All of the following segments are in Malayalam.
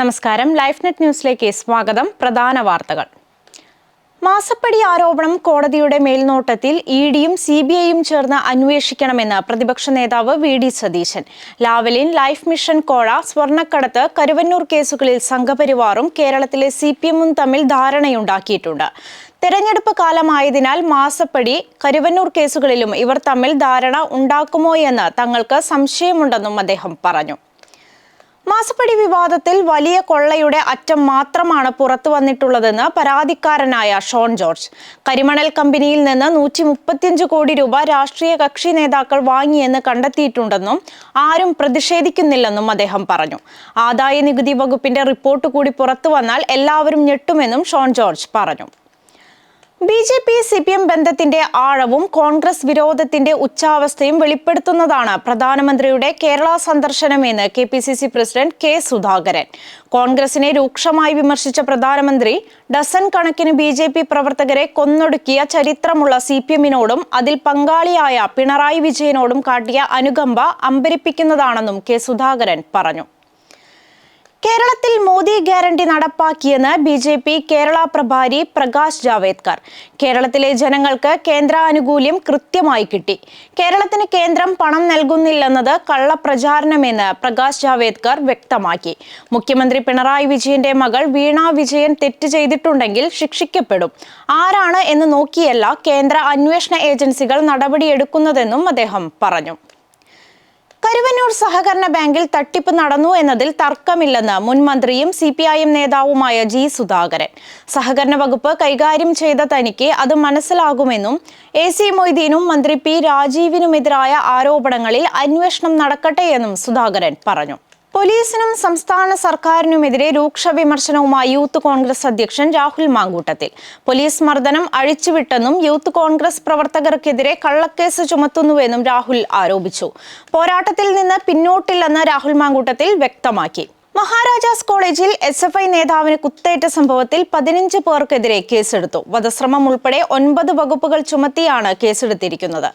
നമസ്കാരം. ലൈഫ് നെറ്റ് ന്യൂസിലേക്ക് സ്വാഗതം. പ്രധാന വാർത്തകൾ. മാസപ്പടി ആരോപണം കോടതിയുടെ മേൽനോട്ടത്തിൽ ഇ ഡിയും സി ബി ഐയും ചേർന്ന് അന്വേഷിക്കണമെന്ന് പ്രതിപക്ഷ നേതാവ് V D Satheesan. Lavalin life mission കോഴ സ്വർണക്കടത്ത് കരുവന്നൂർ കേസുകളിൽ സംഘപരിവാറും കേരളത്തിലെ സി പി എമ്മും തമ്മിൽ ധാരണയുണ്ടാക്കിയിട്ടുണ്ട്. തെരഞ്ഞെടുപ്പ് കാലമായതിനാൽ മാസപ്പടി കരുവന്നൂർ കേസുകളിലും ഇവർ തമ്മിൽ ധാരണ ഉണ്ടാക്കുമോയെന്ന് തങ്ങൾക്ക് സംശയമുണ്ടെന്നും അദ്ദേഹം പറഞ്ഞു. മാസപ്പടി വിവാദത്തിൽ വലിയ കൊള്ളയുടെ അറ്റം മാത്രമാണ് പുറത്തു വന്നിട്ടുള്ളതെന്ന് പരാതിക്കാരനായ ഷോൺ ജോർജ്. കരിമണൽ കമ്പനിയിൽ നിന്ന് നൂറ്റി മുപ്പത്തിയഞ്ച് കോടി രൂപ രാഷ്ട്രീയ കക്ഷി നേതാക്കൾ വാങ്ങിയെന്ന് കണ്ടെത്തിയിട്ടുണ്ടെന്നും ആരും പ്രതിഷേധിക്കുന്നില്ലെന്നും അദ്ദേഹം പറഞ്ഞു. ആദായ നികുതി വകുപ്പിന്റെ റിപ്പോർട്ട് കൂടി പുറത്തു വന്നാൽ എല്ലാവരും ഞെട്ടുമെന്നും ഷോൺ ജോർജ് പറഞ്ഞു. B J P C P M ബന്ധത്തിന്റെ ആഴവും കോൺഗ്രസ് വിരോധത്തിന്റെ ഉച്ചാവസ്ഥയും വെളിപ്പെടുത്തുന്നതാണ് പ്രധാനമന്ത്രിയുടെ Kerala സന്ദർശനമെന്ന് K P C C president K Sudhakaran. കോൺഗ്രസിനെ രൂക്ഷമായി വിമർശിച്ച പ്രധാനമന്ത്രി ഡസൻ കണക്കിന് ബി ജെ പി പ്രവർത്തകരെ കൊന്നൊടുക്കിയ ചരിത്രമുള്ള സി പി എമ്മിനോടും അതിൽ പങ്കാളിയായ പിണറായി വിജയനോടും കാട്ടിയ അനുകമ്പ അമ്പരിപ്പിക്കുന്നതാണെന്നും കെ സുധാകരൻ പറഞ്ഞു. കേരളത്തിൽ മോദി ഗ്യാരണ്ടി നടപ്പാക്കിയെന്ന് ബി ജെ പി കേരള പ്രഭാരി പ്രകാശ് ജാവേദ്കർ. കേരളത്തിലെ ജനങ്ങൾക്ക് കേന്ദ്ര ആനുകൂല്യം കൃത്യമായി കിട്ടി. കേരളത്തിന് കേന്ദ്രം പണം നൽകുന്നില്ലെന്നത് കള്ളപ്രചാരണമെന്ന് പ്രകാശ് ജാവേദ്കർ വ്യക്തമാക്കി. മുഖ്യമന്ത്രി പിണറായി വിജയന്റെ മകൾ വീണ വിജയൻ തെറ്റ് ചെയ്തിട്ടുണ്ടെങ്കിൽ ശിക്ഷിക്കപ്പെടും. ആരാണ് എന്ന് നോക്കിയല്ല കേന്ദ്ര അന്വേഷണ ഏജൻസികൾ നടപടിയെടുക്കുന്നതെന്നും അദ്ദേഹം പറഞ്ഞു. കരുവന്നൂർ സഹകരണ ബാങ്കിൽ തട്ടിപ്പ് നടന്നു എന്നതിൽ തർക്കമില്ലെന്ന് മുൻ മന്ത്രിയും സി പി ഐ എം നേതാവുമായ ജി സുധാകരൻ. സഹകരണ വകുപ്പ് കൈകാര്യം ചെയ്ത തനിക്ക് അത് മനസ്സിലാകുമെന്നും എ സി മൊയ്തീനും മന്ത്രി പി രാജീവിനുമെതിരായ ആരോപണങ്ങളിൽ അന്വേഷണം നടക്കട്ടെയെന്നും സുധാകരൻ പറഞ്ഞു. പോലീസിനും സംസ്ഥാന സർക്കാരിനുമെതിരെ രൂക്ഷ വിമർശനവുമായി യൂത്ത് കോൺഗ്രസ് അധ്യക്ഷൻ രാഹുൽ മാങ്കൂട്ടത്തിൽ. പോലീസ് മർദ്ദനം അഴിച്ചുവിട്ടെന്നും യൂത്ത് കോൺഗ്രസ് പ്രവർത്തകർക്കെതിരെ കള്ളക്കേസ് ചുമത്തുന്നുവെന്നും രാഹുൽ ആരോപിച്ചു. പോരാട്ടത്തിൽ നിന്ന് പിന്നോട്ടില്ലെന്ന് രാഹുൽ മാങ്കൂട്ടത്തിൽ വ്യക്തമാക്കി. മഹാരാജാസ് കോളേജിൽ എസ് എഫ് ഐ നേതാവിന് കുത്തേറ്റ സംഭവത്തിൽ പതിനഞ്ച് പേർക്കെതിരെ കേസെടുത്തു. വധശ്രമം ഉൾപ്പെടെ ഒൻപത് വകുപ്പുകൾ ചുമത്തിയാണ് കേസെടുത്തിരിക്കുന്നത്.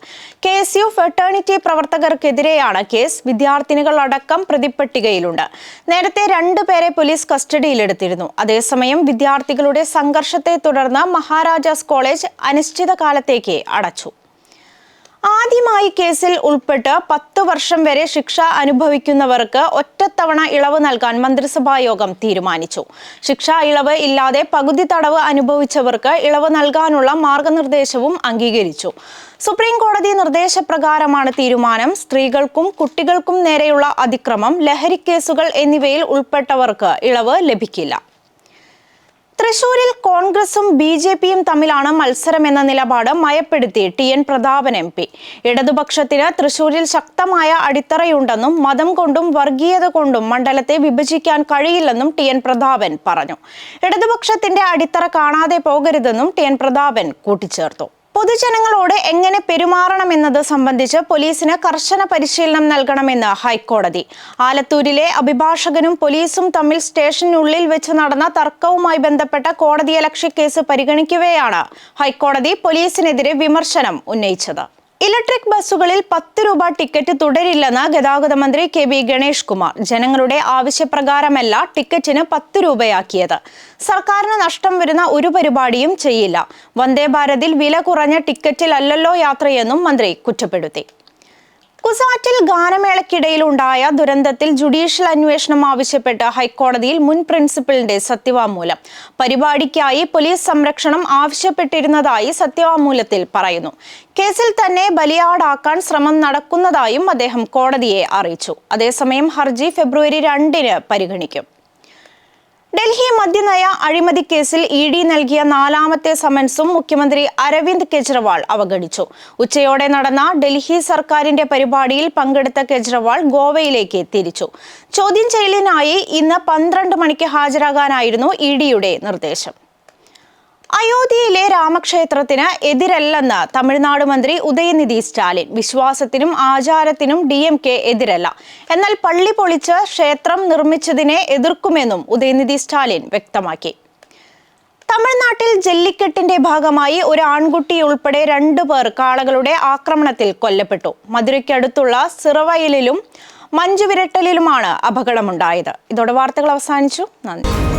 കെ എസ് യു ഫെട്ടേണിറ്റി പ്രവർത്തകർക്കെതിരെയാണ് കേസ്. വിദ്യാർത്ഥിനികൾ അടക്കം പ്രതിപ്പട്ടികയിലുണ്ട്. നേരത്തെ രണ്ടുപേരെ പോലീസ് കസ്റ്റഡിയിലെടുത്തിരുന്നു. അതേസമയം വിദ്യാർത്ഥികളുടെ സംഘർഷത്തെ തുടർന്ന് മഹാരാജാസ് കോളേജ് അനിശ്ചിതകാലത്തേക്ക് അടച്ചു. ആദ്യമായി കേസിൽ ഉൾപ്പെട്ട് പത്ത് വർഷം വരെ ശിക്ഷ അനുഭവിക്കുന്നവർക്ക് ഒറ്റത്തവണ ഇളവ് നൽകാൻ മന്ത്രിസഭാ യോഗം തീരുമാനിച്ചു. ശിക്ഷാ ഇളവ് ഇല്ലാതെ പകുതി തടവ് അനുഭവിച്ചവർക്ക് ഇളവ് നൽകാനുള്ള മാർഗനിർദ്ദേശവും അംഗീകരിച്ചു. സുപ്രീം കോടതി നിർദ്ദേശപ്രകാരമാണ് തീരുമാനം. സ്ത്രീകൾക്കും കുട്ടികൾക്കും നേരെയുള്ള അതിക്രമം ലഹരിക്കേസുകൾ എന്നിവയിൽ ഉൾപ്പെട്ടവർക്ക് ഇളവ് ലഭിക്കില്ല. തൃശൂരിൽ കോൺഗ്രസും ബി ജെ പിയും തമ്മിലാണ് മത്സരം എന്ന നിലപാട് മയപ്പെടുത്തി T N Prathapan M P. ഇടതുപക്ഷത്തിന് തൃശൂരിൽ ശക്തമായ അടിത്തറയുണ്ടെന്നും മതം കൊണ്ടും വർഗീയത കൊണ്ടും മണ്ഡലത്തെ വിഭജിക്കാൻ കഴിയില്ലെന്നും ടി എൻ പ്രതാപൻ പറഞ്ഞു. ഇടതുപക്ഷത്തിന്റെ അടിത്തറ കാണാതെ പോകരുതെന്നും ടി എൻ പ്രതാപൻ കൂട്ടിച്ചേർത്തു. പൊതുജനങ്ങളോട് എങ്ങനെ പെരുമാറണമെന്നത് സംബന്ധിച്ച് പോലീസിന് കർശന പരിശീലനം നൽകണമെന്ന് ഹൈക്കോടതി. ആലത്തൂരിലെ അഭിഭാഷകനും പോലീസും തമ്മിൽ സ്റ്റേഷനുള്ളിൽ വെച്ച് നടന്ന തർക്കവുമായി ബന്ധപ്പെട്ട കോടതിയലക്ഷ്യ കേസ് പരിഗണിക്കവെയാണ് ഹൈക്കോടതി പോലീസിനെതിരെ വിമർശനം ഉന്നയിച്ചത്. ഇലക്ട്രിക് ബസ്സുകളിൽ പത്ത് രൂപ ടിക്കറ്റ് തുടരില്ലെന്ന് ഗതാഗത മന്ത്രി കെ വി ഗണേഷ് കുമാർ. ജനങ്ങളുടെ ആവശ്യപ്രകാരമല്ല ടിക്കറ്റിന് പത്ത് രൂപയാക്കിയത്. സർക്കാരിന് നഷ്ടം വരുന്ന ഒരു പരിപാടിയും ചെയ്യില്ല. വന്ദേ ഭാരതിൽ വില കുറഞ്ഞ ടിക്കറ്റിലല്ലല്ലോ യാത്രയെന്നും മന്ത്രി കുറ്റപ്പെടുത്തി. കുസാറ്റിൽ ഗാനമേളയ്ക്കിടയിലുണ്ടായ ദുരന്തത്തിൽ ജുഡീഷ്യൽ അന്വേഷണം ആവശ്യപ്പെട്ട് ഹൈക്കോടതിയിൽ മുൻ പ്രിൻസിപ്പലിന്റെ സത്യവാങ്മൂലം. പരിപാടിക്കായി പോലീസ് സംരക്ഷണം ആവശ്യപ്പെട്ടിരുന്നതായി സത്യവാങ്മൂലത്തിൽ പറയുന്നു. കേസിൽ തന്നെ ബലിയാടാക്കാൻ ശ്രമം നടക്കുന്നതായും അദ്ദേഹം കോടതിയെ അറിയിച്ചു. അതേസമയം ഹർജി ഫെബ്രുവരി രണ്ടിന് പരിഗണിക്കും. ഡൽഹി മദ്യനയ അഴിമതി കേസിൽ ഇ ഡി നൽകിയ നാലാമത്തെ സമൻസും മുഖ്യമന്ത്രി അരവിന്ദ് കെജ്രിവാൾ അവഗണിച്ചു. ഉച്ചയോടെ നടന്ന ഡൽഹി സർക്കാരിന്റെ പരിപാടിയിൽ പങ്കെടുത്ത കെജ്രിവാൾ ഗോവയിലേക്ക് തിരിച്ചു. ചോദ്യം ചെയ്യലിനായി ഇന്ന് പന്ത്രണ്ട് മണിക്ക് ഹാജരാകാനായിരുന്നു ഇ ഡിയുടെ നിർദ്ദേശം. അയോധ്യയിലെ രാമക്ഷേത്രത്തിന് എതിരല്ലെന്ന് തമിഴ്നാട് മന്ത്രി ഉദയനിധി സ്റ്റാലിൻ. വിശ്വാസത്തിനും ആചാരത്തിനും ഡി എം കെ എതിരല്ല. എന്നാൽ പള്ളി പൊളിച്ച് ക്ഷേത്രം നിർമ്മിച്ചതിനെ എതിർക്കുമെന്നും ഉദയനിധി സ്റ്റാലിൻ വ്യക്തമാക്കി. തമിഴ്നാട്ടിൽ ജല്ലിക്കെട്ടിന്റെ ഭാഗമായി ഒരു ആൺകുട്ടി ഉൾപ്പെടെ രണ്ടു പേർ കാളകളുടെ ആക്രമണത്തിൽ കൊല്ലപ്പെട്ടു. മധുരയ്ക്കടുത്തുള്ള സിറവയലിലും മഞ്ജുവിരട്ടലിലുമാണ് അപകടമുണ്ടായത്. ഇതോടെ വാർത്തകൾ അവസാനിച്ചു. നന്ദി.